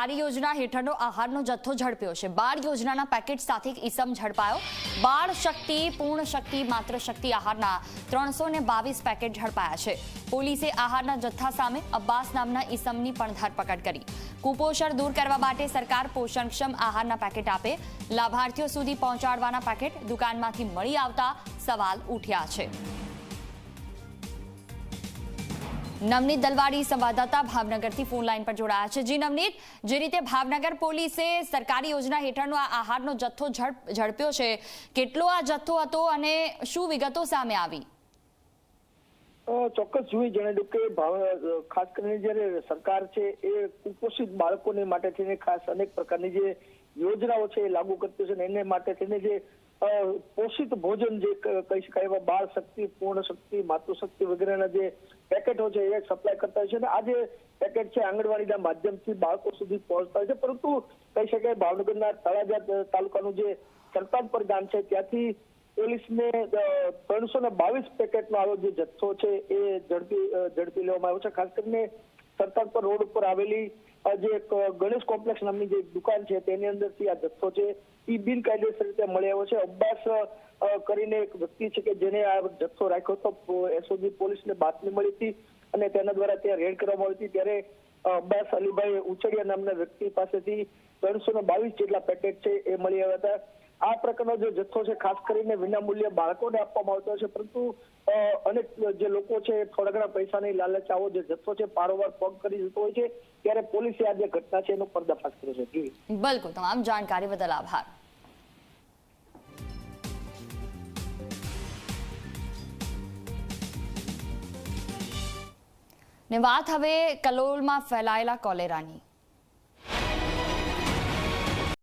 સારી યોજના હેઠળનો આહારનો જથ્થો ઝડપ્યો છે. બાળ યોજનાના પેકેટ સાથે ઈસમ ઝડપાયો. બાળ શક્તિ, પૂર્ણ શક્તિ, માત્ર શક્તિ આહારના ત્રણસો પેકેટ ઝડપાયા છે. પોલીસે આહારના જથ્થા સામે અબ્બાસ નામના ઈસમની પણ ધરપકડ કરી. કુપોષણ દૂર કરવા માટે સરકાર પોષણક્ષમ આહારના પેકેટ આપે. લાભાર્થીઓ સુધી પહોંચાડવાના પેકેટ દુકાનમાંથી મળી આવતા સવાલ ઉઠ્યા છે. નવનીત દલવાડી સંવાદદાતા ભાવનગરથી ફોન લાઈન પર જોડાયા છે. જી નવનીત, જે રીતે ભાવનગર પોલીસે સરકારી યોજના હેઠળનો આ આહારનો જથ્થો ઝડપ્યો છે, કેટલો આ જથ્થો હતો અને શું વિગતો સામે આવી? ચોક્કસ જોઈ જણાવ્યું કે ખાસ કરીને જ્યારે સરકાર છે એ કુપોષિત બાળકોને માટે થઈને ખાસ અનેક પ્રકારની જે યોજનાઓ છે એ લાગુ કરતી છે એને માટે થઈને જે પોષિત ભોજન જે કહી શકાય એવા બાળ શક્તિ, પૂર્ણ શક્તિ, માતૃશક્તિ વગેરેના જે પેકેટો છે એ સપ્લાય કરતા હોય છે અને આ જે પેકેટ છે આંગણવાડીના માધ્યમથી બાળકો સુધી પહોંચતા હોય છે. પરંતુ કહી શકાય ભાવનગરના તળાજા તાલુકાનું જે સરતાજપર ગામ છે, ત્યાંથી પોલીસને ત્રણસો ને બાવીસ પેકેટનો આવો જે જથ્થો છે એ ઝડપી ઝડપી લેવામાં આવ્યો છે. ખાસ કરીને સરતાજપર રોડ ઉપર આવેલી જે એક ગણેશ કોમ્પ્લેક્સ નામની જે દુકાન છે, તેની અંદરથી આ જથ્થો છે એ બિનકાયદેસર રીતે મળી આવ્યો છે. અબ્બાસ કરીને એક વ્યક્તિ છે કે જેને આ જથ્થો રાખ્યો હતો એસઓજી પોલીસને બાતમી મળી હતી અને તેના દ્વારા ત્યાં રેડ કરવામાં આવી હતી. ત્યારે અબ્બાસ અલીભાઈ ઉછડિયા નામના વ્યક્તિ પાસેથી ત્રણસો બાવીસ જેટલા પેકેટ છે, એ મળી આવ્યા હતા. આ પ્રકારનો જે જથ્થો છે, ખાસ કરીને વિનામૂલ્યે બાળકોને આપવામાં આવતો છે, પરંતુ અનેક જે લોકો છે થોડા ઘણા પૈસાની લાલચ આવો જે જથ્થો છે, પારોવાર પગ કરી જતો હોય છે, ત્યારે પોલીસે આ જે ઘટના છે, એનો પર્દાફાશ કર્યો છે. બિલકુલ, તમામ જાણકારી બદલ આભાર. ને વાત હવે કલોલમાં ફેલાયેલા કોલેરાની.